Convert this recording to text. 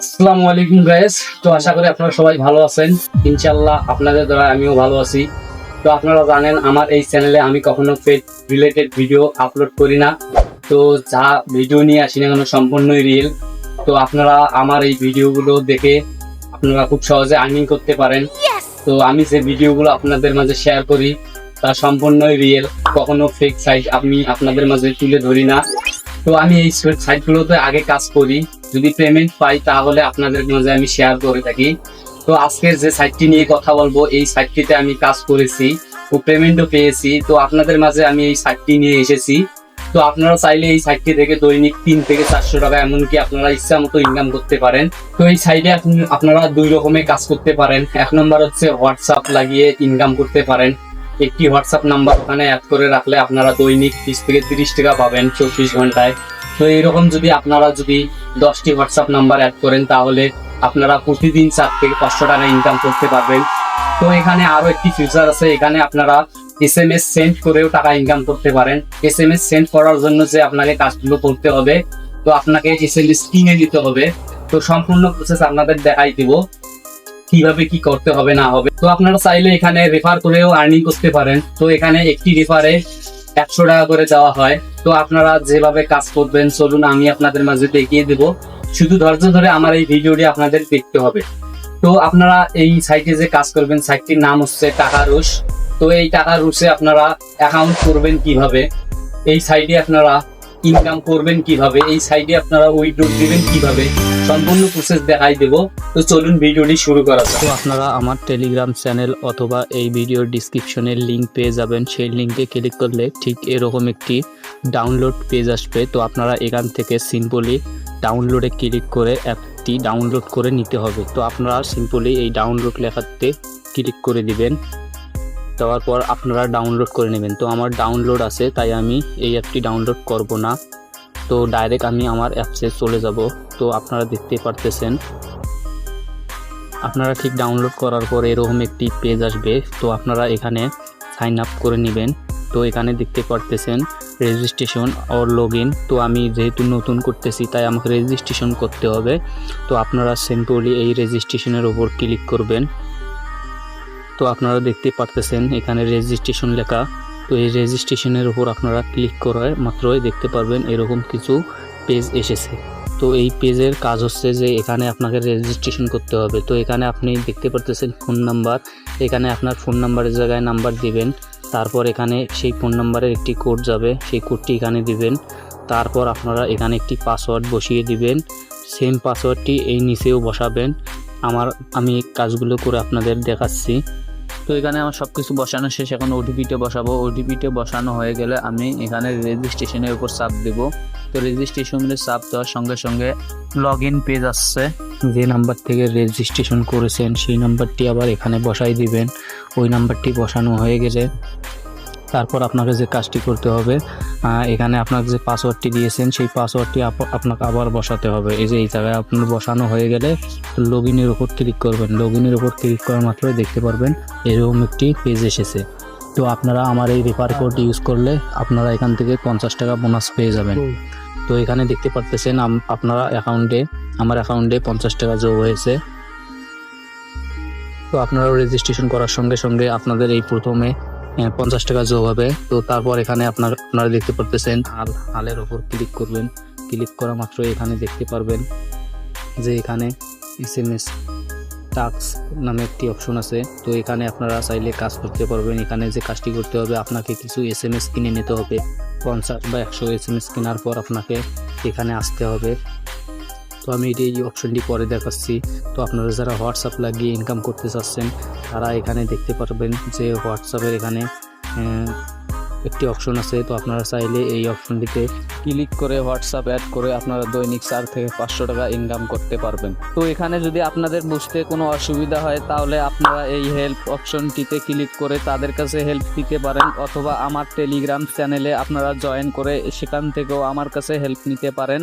আসসালামু আলাইকুম গাইস তো আশা করি আপনারা সবাই ভালো আছেন। ইনশাআল্লাহ আপনাদের দ্বারা আমিও ভালো আছি। তো আপনারা জানেন আমার এই চ্যানেলে আমি কখনো পেট রিলেটেড ভিডিও আপলোড করি না। তো যা ভিডিও নিয়ে আসি না কেন সম্পূর্ণই রিয়েল তো আপনারা আমার এই ভিডিওগুলো দেখে আপনারা খুব সহজে আর্নিং করতে পারেন। তো আমি যে ভিডিওগুলো আপনাদের মাঝে শেয়ার করি তা সম্পূর্ণই রিয়েল কখনো ফেক সাইট আমি আপনাদের মাঝে তুলে ধরি না। তো আমি এই সাইটগুলোতে আগে কাজ করি। যদি পেমেন্ট পাই, তাহলে আপনাদের মাঝে আমি শেয়ার করে থাকি। তো আজকের যে সাইটটি নিয়ে কথা বলব, এই সাইটটিতে আমি কাজ করেছি ও পেমেন্টও পেয়েছি। তো আপনাদের মাঝে আমি এই সাইটটি নিয়ে এসেছি। তো আপনারা চাইলে এই সাইটটি থেকে দৈনিক তিন থেকে চারশো টাকা, এমনকি আপনারা ইচ্ছা মতো ইনকাম করতে পারেন। তো এই সাইটে আপনি- আপনারা দুই রকমের কাজ করতে পারেন। এক নম্বর হচ্ছে হোয়াটসঅ্যাপ লাগিয়ে ইনকাম করতে পারেন। একটি হোয়াটসঅ্যাপ নাম্বার ওখানে অ্যাড করে রাখলে আপনারা দৈনিক বিশ থেকে তিরিশ টাকা পাবেন চব্বিশ ঘন্টায়। তো এরকম যদি আপনারা যদি দশটি হোয়াটসঅ্যাপ নাম্বার অ্যাড করেন, তাহলে আপনারা প্রতিদিন চার থেকে পাঁচশো টাকা ইনকাম করতে পারবেন। তো এখানে আরও একটি ফিচার আছে, এখানে আপনারা এস এম এস সেন্ড করেও টাকা ইনকাম করতে পারেন। এস এম এস সেন্ড করার জন্য যে আপনাকে কাজগুলো করতে হবে, তো আপনাকে এস এম এস কিনে দিতে হবে। তো সম্পূর্ণ প্রসেস আপনাদের দেখাই দিব, কীভাবে কি করতে হবে, না হবে। তো আপনারা চাইলে এখানে রেফার করেও আর্নিং করতে পারেন। তো এখানে একটি রেফারে একশো টাকা করে দেওয়া হয়। তো আপনারা যেভাবে কাজ করবেন, চলুন, আমি আপনাদের মাঝে দেখিয়ে দেব। শুধু ধৈর্য ধরে আমার এই ভিডিওটি আপনাদের দেখতে হবে। তো আপনারা এই সাইটে যে কাজ করবেন, সাইটটির নাম হচ্ছে টাকা রুশ। তো এই টাকা রুশে আপনারা অ্যাকাউন্ট করবেন কীভাবে? এই সাইটে আপনারা ইনকাম করবেন কীভাবে? এই সাইটে আপনারা উইথড্র দিবেন কীভাবে? সম্পূর্ণ প্রসেস দেখাই দেব। তো চলুন ভিডিওটি শুরু করা যাক। তো আপনারা আমার টেলিগ্রাম চ্যানেল অথবা এই ভিডিওর ডিসক্রিপশনের লিংক পেয়ে যাবেন। সেই লিঙ্কে ক্লিক করলে ঠিক এরকম একটি ডাউনলোড পেজ আসবে। তো আপনারা এখান থেকে সিম্পলি ডাউনলোডে ক্লিক করে অ্যাপটি ডাউনলোড করে নিতে হবে। তো আপনারা সিম্পলি এই ডাউনলোড লেখাতে ক্লিক করে দিবেন। দেওয়ার পর আপনারা ডাউনলোড করে নেবেন। তো আমার ডাউনলোড আছে, তাই আমি এই অ্যাপটি ডাউনলোড করব না। তো ডাইরেক্ট আমি আমার অ্যাপসে চলে যাব। তো আপনারা দেখতে পারতেছেন। আপনারা ঠিক ডাউনলোড করার পর এরকম একটি পেজ আসবে। তো আপনারা এখানে সাইন আপ করে নেবেন। তো এখানে দেখতে পারতেছেন রেজিস্ট্রেশন অর লগ তো আমি যেহেতু নতুন করতেছি, তাই আমাকে রেজিস্ট্রেশন করতে হবে। তো আপনারা সিম্পলি এই রেজিস্ট্রেশনের ওপর ক্লিক করবেন। তো আপনারা দেখতে পারতেছেন এখানে রেজিস্ট্রেশন লেখা। তো এই রেজিস্ট্রেশনের উপর আপনারা ক্লিক করায় মাত্রই দেখতে পারবেন এরকম কিছু পেজ এসেছে। তো এই পেজের কাজ হচ্ছে যে এখানে আপনাকে রেজিস্ট্রেশন করতে হবে। তো এখানে আপনি দেখতে পারতেছেন ফোন নাম্বার এখানে আপনার ফোন নাম্বারের জায়গায় নাম্বার দিবেন। তারপর এখানে সেই ফোন নাম্বারের একটি কোড যাবে। সেই কোডটি এখানে দিবেন। তারপর আপনারা এখানে একটি পাসওয়ার্ড বসিয়ে দিবেন। সেম পাসওয়ার্ডটি এই নিচেও বসাবেন। আমার, আমি কাজগুলো করে আপনাদের দেখাচ্ছি। এখানে আমার সব কিছু বসানো শেষ। এখন ওটিপিতে বসাবো। ওটিপিতে বসানো হয়ে গেলে আমি এখানে রেজিস্ট্রেশনের উপর চাপ দেব। তো রেজিস্ট্রেশনের চাপ দেওয়ার সঙ্গে সঙ্গে লগ ইন পেজ আসছে। যে নাম্বার থেকে রেজিস্ট্রেশন করেছেন, সেই নাম্বারটি আবার এখানে বসাই দিবেন। ওই নাম্বারটি বসানো হয়ে গেছে। তারপর আপনাকে যে কাজটি করতে হবে এখানে আপনার যে পাসওয়ার্ডটি দিয়েছেন সেই পাসওয়ার্ডটি আপ- আপনাকে আবার বসাতে হবে। এই যে এই জায়গায় আপনার বসানো হয়ে গেলে লগ ইনের উপর ক্লিক করবেন। লগ ইনের উপর ক্লিক করার মাত্রই দেখতে পারবেন এরকম একটি পেজ এসেছে। তো আপনারা আমার এই রেফার কোড ইউজ করলে আপনারা এখান থেকে পঞ্চাশ টাকা বোনাস পেয়ে যাবেন। তো এখানে দেখতে পারতেছেন আপনারা অ্যাকাউন্টে আমার অ্যাকাউন্টে পঞ্চাশ টাকা যোগ হয়েছে। তো আপনারা রেজিস্ট্রেশন করার সঙ্গে সঙ্গে আপনাদের এই প্রথমে পঞ্চাশ টাকা যোগ হবে। তো তারপর এখানে আপনার, আপনারা দেখতে পারতেছেন হাল, হালের ওপর ক্লিক করবেন। ক্লিক করা মাত্র এখানে দেখতে পারবেন যে এখানে এস এম এস টাক্স নামে একটি অপশন আছে। তো এখানে আপনারা চাইলে কাজ করতে পারবেন। এখানে যে কাজটি করতে হবে, আপনাকে কিছু এস এম এস কিনে নিতে হবে। পঞ্চাশ বা একশো এস এম এস কেনার পর আপনাকে এখানে আসতে হবে। তো আমি এটি এই অপশনটি পরে দেখাচ্ছি। তো আপনারা যারা হোয়াটসঅ্যাপ লাগিয়ে ইনকাম করতে চাচ্ছেন, তারা এখানে দেখতে পারবেন যে হোয়াটসঅ্যাপের এখানে একটি অপশন আছে। তো আপনারা চাইলে এই অপশনটিতে ক্লিক করে হোয়াটসঅ্যাপ অ্যাড করে আপনারা দৈনিক চার থেকে পাঁচশো টাকা ইনকাম করতে পারবেন। তো এখানে যদি আপনাদের বুঝতে কোনো অসুবিধা হয়, তাহলে আপনারা এই হেল্প অপশনটিতে ক্লিক করে তাদের কাছে হেল্প দিতে পারেন অথবা আমার টেলিগ্রাম চ্যানেলে আপনারা জয়েন করে সেখান থেকেও আমার কাছে হেল্প নিতে পারেন।